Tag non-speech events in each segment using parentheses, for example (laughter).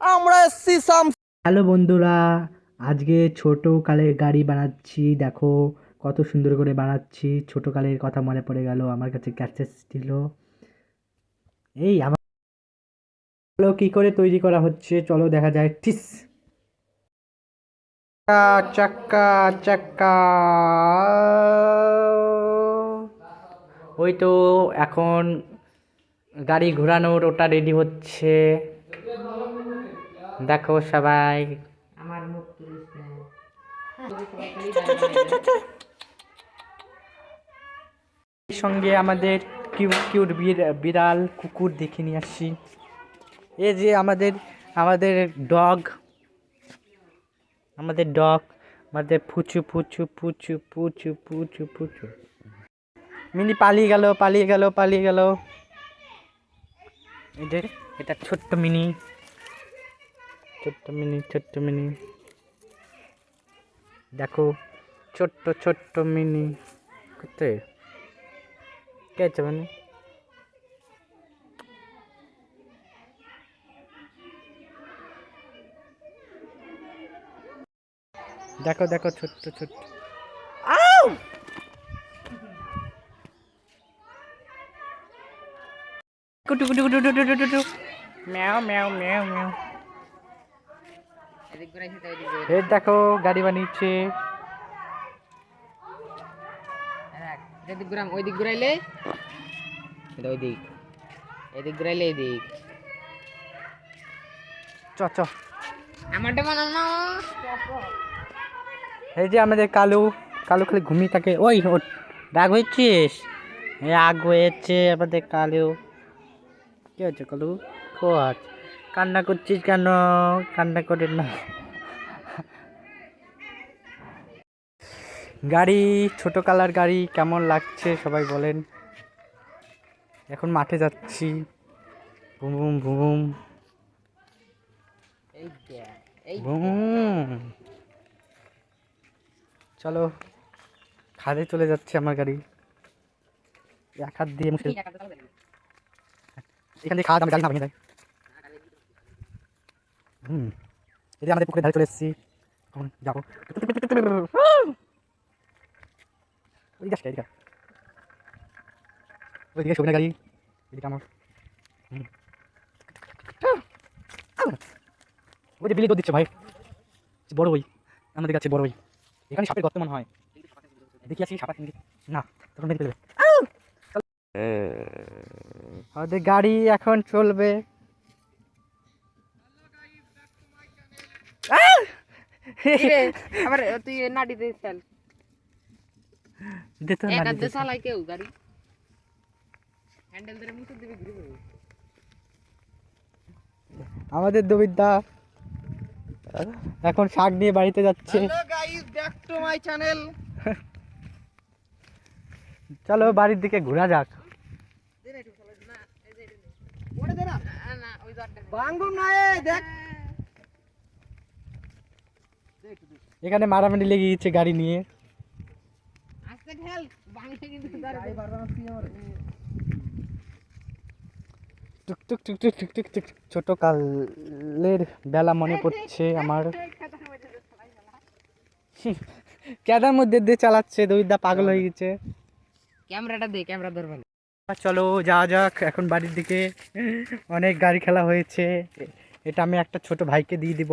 আমরা এসছি সাম হ্যালো বন্ধুরা, আজকে ছোট কালের গাড়ি বানাচ্ছি। দেখো কত সুন্দর করে বানাচ্ছি। ছোট কালের কথা মনে পড়ে গেল, আমার কাছে ক্যাসেট ছিল। এই আমার চলো কি করে তৈরি করা হচ্ছে? চলো দেখা যায় টিস! চাক্কা চাক্কা ওই তো এখন গাড়ি ঘোরানোর ওটা রেডি হচ্ছে। দেখো সবাই। আমার মুখ তুলিস না। সঙ্গে আমাদের কিউট কিউট বিড়াল কুকুর দেখে নিয়ে আসছি। এই যে আমাদের আমাদের ডগ। আমাদের ডগ আমাদের ফুচু ফুচু ফুচু ফুচু ফুচু ফুচু মিনি পালিয়ে গেল পালিয়ে গেল পালিয়ে গেল। এদের এটা ছোট্ট মিনি। ছোট্ট মিনি ছোট্ট মিনি। দেখো ছোট্ট ছোট্ট মিনি। কোথায়? কে আছে মানে? দেখো দেখো ছোট্ট ছোট্ট। কুটু কুটু কুটু কুটু কুটু কুটু। ম্যাও ম্যাও ম্যাও ম্যাও। দেখো গাড়ি বানিয়েছে। এদিক ঘুরাম ওই দিক ঘুরাইলে? এটা ওই দিক এদিক ঘুরাইলে এদিক। চ চ। আমারটা বানাও না। এই যে আমাদের কালু কালু খালি ঘুমিয়ে থাকে। ওই রাগ হয়েছিস? রাগ হয়েছে আমাদের কালু। কি হচ্ছে কালু? কো কোয়াচ কান্না করছিস কেন? কান্না করে না। গাড়ি ছোট কালার গাড়ি কেমন লাগছে সবাই বলেন। এখন মাঠে যাচ্ছি। ভুম ভুম চলো খাদে চলে যাচ্ছে আমার গাড়ি। এক হাত দিয়ে এখান থেকে খাওয়া আমি গাড়ি না ভেঙে দেয়। হুম এই যে আমাদের পুকুরের ধারে চলে এসেছি। এখন যাব। এদিকে ওইদিকে সবিনা গাড়ি এদিকে আমার। হুম। ওই যে বিলি দুধ দিচ্ছে ভাই। বড় ওই আমাদের কাছে বড় ওই। এখানে সাপের গর্ত মনে হয়। দেখি আসি সাপা না তখন মেরে ফেলবে। আমাদের গাড়ি এখন চলবে। আবার তুই নাটি দে চাল দে তো নাড়ি দে। চালাই কেউ গাড়ি হ্যান্ডেল ধরে মুছে দিবি ঘুরে আমাদের দবিদ্যা এখন শাক নিয়ে বাড়িতে যাচ্ছে। Guys back to my channel চলো বাড়ির দিকে ঘোরা যাক। ওরে দে না না। ওই দরটা বাঙ্গুম না এ দেখ। এখানে মারামারি লেগে গেছে গাড়ি নিয়ে। ঠেল বাংলা কিন্তু টুক টুক টুক টুক টুক টুক টুক ছোট কালের বেলা মনে পড়ছে আমার। ক্যাদার মধ্যে দিয়ে চালাচ্ছে দবিদ্যা পাগল হয়ে গেছে। ক্যামেরাটা দে ক্যামেরা ধর চলো যাওয়া যাক এখন বাড়ির দিকে। অনেক গাড়ি খেলা হয়েছে। এটা আমি একটা ছোট ভাইকে দিয়ে দিব।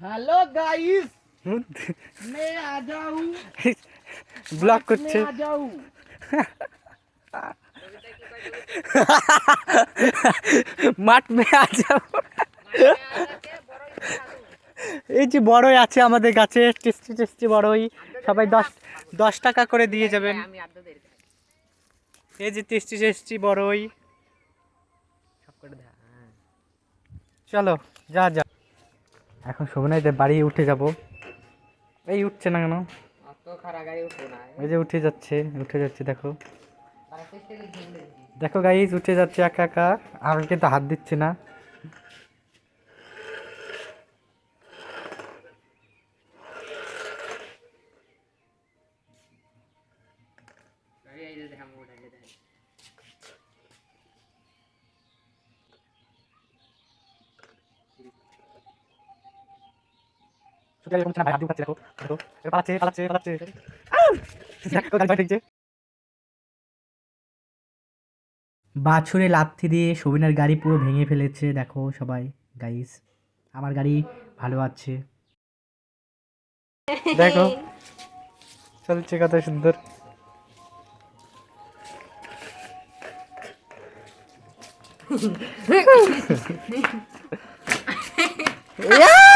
হ্যালো গাইস মে আ যাও ব্লক করছে। আ যাও মাঠ মে আ যাও। এই যে বড়ই আছে আমাদের গাছে টেস্টি টেস্টি বড়ই। সবাই দশ দশ টাকা করে দিয়ে যাবেন। এই যে টেস্টি টেস্টি বড়ই। হ্যাঁ। চলো যা যা। এখন শোভনাইদের বাড়ি উঠে যাব। এই উঠছে না কেন? গাড়ি এই যে উঠে যাচ্ছে উঠে যাচ্ছে দেখো। দেখো গাইজ উঠে যাচ্ছে একা একা আর কিন্তু হাত দিচ্ছে না। সুতরাং এরকম ভাই হাত দিয়ে দেখো দেখো পালাচ্ছে পালাচ্ছে পালাচ্ছে। গাড়ি বাছুরে লাথি দিয়ে সবিনার গাড়ি পুরো ভেঙে ফেলেছে দেখো সবাই গাইস আমার গাড়ি ভালো আছে। দেখো চলছে কত সুন্দর। (laughs)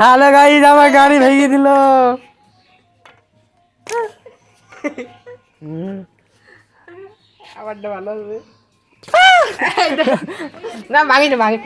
হ্যালো গাইজ আমার গাড়ি ভেঙে দিল। আমারটা ভালো হবে। না মাগি না ভাঙি